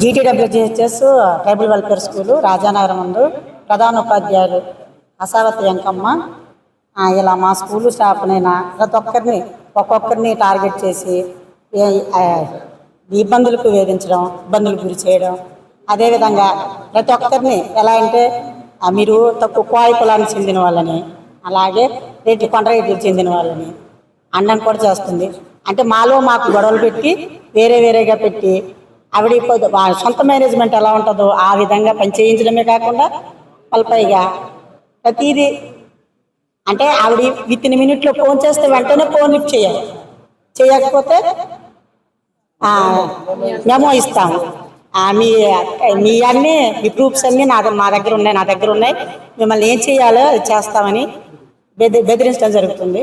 GTWGHS tribal welfare school Rajanagaram ముందు ప్రధాన ఉపాధ్యాయులు అసావతి వెంకమ్మ. ఇలా మా స్కూలు స్టాఫ్నైనా ప్రతి ఒక్కరిని ఒక్కొక్కరిని టార్గెట్ చేసి ఇబ్బందులకు వేధించడం ఇబ్బందులకు గురి చేయడం. అదేవిధంగా ప్రతి ఒక్కరిని ఎలా అంటే మీరు తక్కువ కోయి కులానికి చెందిన వాళ్ళని అలాగే రెడ్డి కొండరెడ్డికి చెందిన వాళ్ళని అన్నం కూడా చేస్తుంది. అంటే మాలో మాకు గొడవలు పెట్టి వేరే వేరేగా పెట్టి ఆవిడ సొంత మేనేజ్మెంట్ ఎలా ఉంటుందో ఆ విధంగా పని చేయించడమే కాకుండా వాళ్ళ ప్రతిదీ అంటే ఆవిడ విత్ ఇన్ మినిట్లో ఫోన్ చేస్తే వెంటనే ఫోన్ లిఫ్ట్ చేయాలి. చేయకపోతే ఆ, మెమో ఇస్తాము. మీ మీ అన్నీ మీ ప్రూఫ్స్ అన్నీ నా మా దగ్గర ఉన్నాయి నా దగ్గర ఉన్నాయి. మిమ్మల్ని ఏం చేయాలో అది చేస్తామని బెదిరించడం జరుగుతుంది.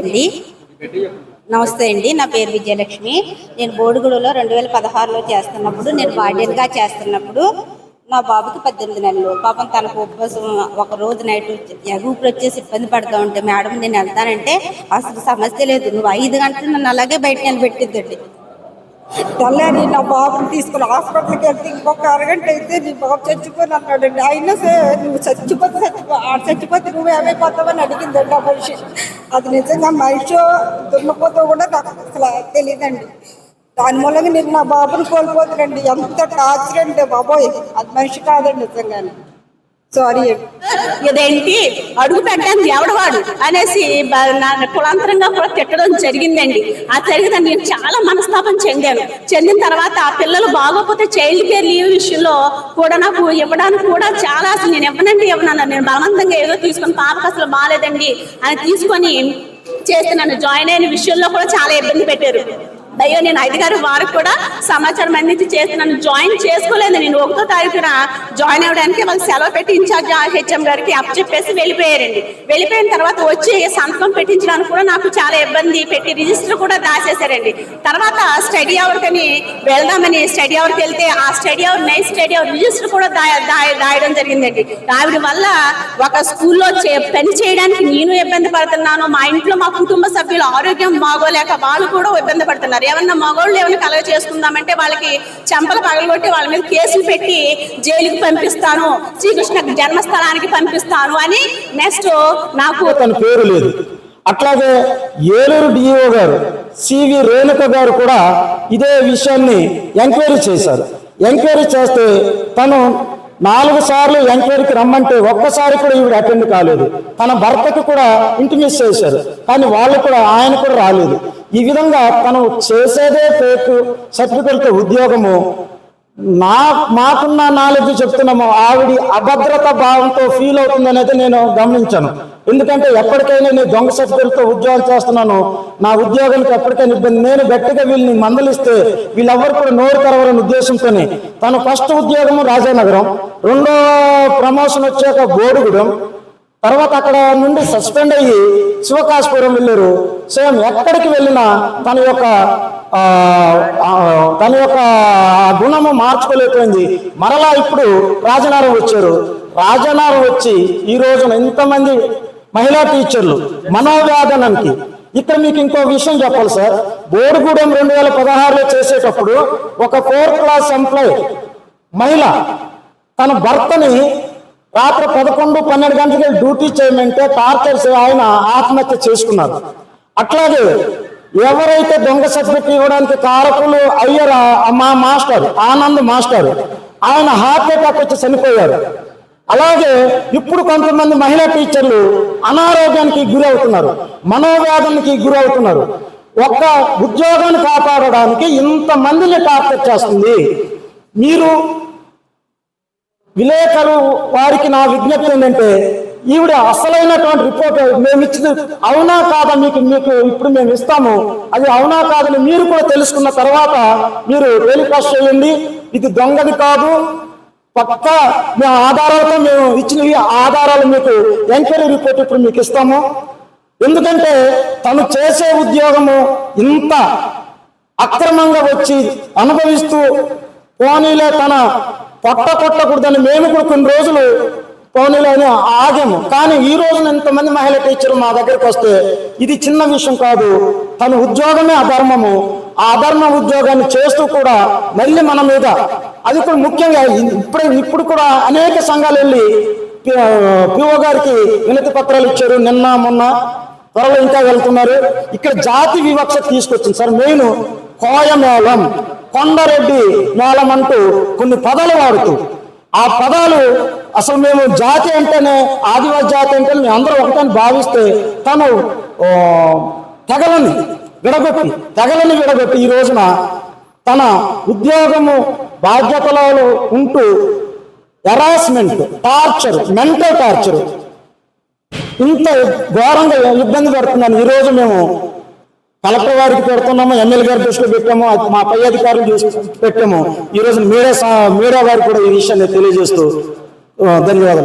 నమస్తే అండి నా పేరు విజయలక్ష్మి. నేను బోడిగూడలో రెండు వేల పదహారులో చేస్తున్నప్పుడు నేను వార్డెన్గా చేస్తున్నప్పుడు నా బాబుకి పద్దెనిమిది నెలలు. పాపం తనకు ఉపవాసం ఒక రోజు నైట్ ఎగుపులు వచ్చేసి ఇబ్బంది పడుతూ ఉంటే మేడం నేను వెళ్తానంటే అసలు సమస్య లేదు. నువ్వు ఐదు గంటలు నన్ను అలాగే బయట నిలబెట్టిద్దండి. తెల్లారి నా బాబుని తీసుకుని హాస్పిటల్కి వెళ్తే ఇంకొక అరగంట అయితే నీ బాబు చచ్చిపోయి అన్నాడండి. అయినా సరే నువ్వు చచ్చిపోతే చచ్చిపో ఆ చచ్చిపోతే నువ్వు ఏమైపోతావని అడిగిందండి ఆ మనిషి. అది నిజంగా మనిషి దున్నపోతో కూడా నాకు అసలు తెలియదండి దాని మూలంగా నేను నా బాబుని కోల్పోతానండి ఎంత టార్చర్ అండి బాబోయ్. అది మనిషి కాదండి నిజంగానే. సారీ ఇదేంటి? అడుగు పెట్టాను ఎవడవాడు అనేసి నా కులాంతరంగా కూడా తిట్టడం జరిగిందండి. ఆ జరిగిన నేను చాలా మనస్తాపం చెందాను. చెందిన తర్వాత ఆ పిల్లలు బాగోకపోతే చైల్డ్ కేర్ లీవ్ విషయంలో కూడా నాకు ఇవ్వడానికి కూడా చాలా అసలు నేను ఇవ్వనండి ఇవ్వనన్నాను నేను బలవంతంగా ఏదో తీసుకొని పాపకు అసలు బాగాలేదండి అని తీసుకొని చేస్తే నన్ను జాయిన్ అయిన విషయంలో కూడా చాలా ఇబ్బంది పెట్టారు. అయ్యో నేను అధికారి వారికి కూడా సమాచారం అందించి చేస్తున్నాను జాయిన్ చేసుకోలేదు. నేను ఒకటో తారీఖున జాయిన్ అవ్వడానికి వాళ్ళు సెలవు పెట్టి ఇన్ఛార్జ్ హెచ్ఎం గారికి అప్పచెప్పేసి వెళ్ళిపోయారండి. వెళ్ళిపోయిన తర్వాత వచ్చి సంతకం పెట్టించడానికి కూడా నాకు చాలా ఇబ్బంది పెట్టి రిజిస్టర్ కూడా దాచేశారండి. తర్వాత స్టడీ అవర్కని వెళ్దామని స్టడీ అవర్కి వెళ్తే ఆ study hour night study hour register కూడా దాయడం జరిగిందండి. ఆవిడ వల్ల ఒక స్కూల్లో చే- పని చేయడానికి నేను ఇబ్బంది పడుతున్నాను. మా ఇంట్లో మా కుటుంబ సభ్యుల ఆరోగ్యం బాగోలేక వాళ్ళు కూడా ఇబ్బంది పడుతున్నారు. ఏమన్నా మగవాళ్ళు ఏమైనా కలగ చేసుకుందామంటే వాళ్ళకి చెంపలు పగలగొట్టి వాళ్ళ మీద కేసులు పెట్టి జైలుకి పంపిస్తాను శ్రీకృష్ణ జన్మస్థలానికి పంపిస్తాను అని నెక్స్ట్ నాకు తన పేరు లేదు. అట్లాగే ఏలూరు డిఈఓ గారు సివి రేణుక గారు కూడా ఇదే విషయాన్ని ఎంక్వైరీ చేశారు. ఎంక్వైరీ చేస్తే తను నాలుగు సార్లు ఎంక్వైరీకి రమ్మంటే ఒక్కసారి కూడా ఈవిడ అటెండ్ కాలేదు. తన భర్తకు కూడా ఇంటిమిస్ చేశారు. కానీ వాళ్ళు కూడా ఆయన కూడా రాలేదు. ఈ విధంగా తను చేసేదే ఫేక్ సర్టిఫికెట్ ఉద్యోగము. నా మాకున్న నాలెడ్జ్ చెప్తున్నాము ఆవిడ అభద్రత భావంతో ఫీల్ అవుతుందనేది నేను గమనించాను. ఎందుకంటే ఎప్పటికైనా నేను దొంగ సర్టిఫికెట్తో ఉద్యోగం చేస్తున్నాను. నా ఉద్యోగానికి ఎప్పటికైనా ఇబ్బంది. నేను గట్టిగా వీళ్ళని మందలిస్తే వీళ్ళెవ్వరు కూడా నోరు తెరవరని ఉద్దేశంతోనే తను ఫస్ట్ ఉద్యోగము రాజానగరం రెండో ప్రమోషన్ వచ్చాక బోడుగూడెం తర్వాత అక్కడ నుండి సస్పెండ్ అయ్యి శివకాశపురం వెళ్ళారు. సేమ్ ఎక్కడికి వెళ్ళినా తన యొక్క తన యొక్క గుణము మార్చుకోలేకపోయింది. మరలా ఇప్పుడు రాజనారం వచ్చారు. రాజనారం వచ్చి ఈ రోజున ఇంతమంది మహిళా టీచర్లు మనోవ్యాధనానికి. ఇక్కడ మీకు ఇంకో విషయం చెప్పాలి సార్. బోర్డుగూడెం రెండు వేల పదహారులో చేసేటప్పుడు ఒక ఫోర్త్ క్లాస్ ఎంప్లాయ్ మహిళ తన భర్తని రాత్రి పదకొండు పన్నెండు గంటలకి డ్యూటీ చేయమంటే టార్చర్స్ ఆయన ఆత్మహత్య చేసుకున్నారు. అట్లాగే ఎవరైతే దొంగ సర్టిఫికెట్ ఇవ్వడానికి కారకులు అయ్యారా మా మాస్టర్ ఆనంద్ మాస్టర్ ఆయన హార్ట్ అటాక్ వచ్చి చనిపోయారు. అలాగే ఇప్పుడు కొంతమంది మహిళా టీచర్లు అనారోగ్యానికి గురి అవుతున్నారు మనోవేదనకి గురి అవుతున్నారు ఒక్క ఉద్యోగాన్ని కాపాడడానికి ఇంతమందిని టార్చర్ చేస్తుంది. మీరు విలేకరు వారికి నా విజ్ఞప్తి ఏంటంటే ఈవిడ అసలైనటువంటి రిపోర్ట్ మేము ఇచ్చింది అవునా కాదా మీకు మీకు ఇప్పుడు మేము ఇస్తాము. అది అవునా కాదని మీరు కూడా తెలుసుకున్న తర్వాత మీరు టెలికాస్ట్ చేయండి. ఇది దొంగది కాదు. పక్క మేము ఆధారాలతో మేము ఇచ్చిన ఈ ఆధారాలు మీకు ఎంక్వైరీ రిపోర్ట్ ఇప్పుడు మీకు ఇస్తాము. ఎందుకంటే తను చేసే ఉద్యోగము ఇంత అక్రమంగా వచ్చి అనుభవిస్తూ పోనీలే తన పొట్ట కొట్టకూడదని మేము కూడా కొన్ని రోజులు పోనీలోనే ఆగాము. కానీ ఈ రోజున ఇంతమంది మహిళా టీచర్లు మా దగ్గరికి వస్తే ఇది చిన్న విషయం కాదు. తన ఉద్యోగమే అధర్మము. ఆ అధర్మ ఉద్యోగాన్ని చేస్తూ కూడా మళ్ళీ మన మీద అది కూడా ముఖ్యంగా ఇప్పుడు ఇప్పుడు కూడా అనేక సంఘాలు వెళ్ళి పిఓ గారికి వినతి పత్రాలు ఇచ్చారు. నిన్న మొన్న త్వరలో ఇంకా వెళ్తున్నారు. ఇక్కడ జాతి వివక్ష తీసుకొచ్చింది. సార్ మెయిన్ కోయమేళం. కొండరెడ్డి మేళం అంటూ కొన్ని పదాలు వాడుతూ. ఆ పదాలు అసలు మేము జాతి అంటేనే ఆదివాసి జాతి అంటే మేము అందరూ ఒకటని భావిస్తే తను తెగలని విడగొట్టి తెగలని విడగొట్టి ఈ రోజున తన ఉద్యోగము బాధ్యతలలో ఉంటూ హెరాస్మెంట్ టార్చర్ మెంటల్ టార్చర్ ఇంత ఘోరంగా ఇబ్బంది పడుతుందని ఈ రోజు మేము కలెక్టర్ వారికి పెడుతున్నాము ఎమ్మెల్యే గారి దృష్టిలో పెట్టాము మా పై అధికారులు దృష్టిలో పెట్టాము. ఈ రోజు మీడియా మీడియా వారికి కూడా ఈ విషయాన్ని తెలియజేస్తూ ధన్యవాదాలు.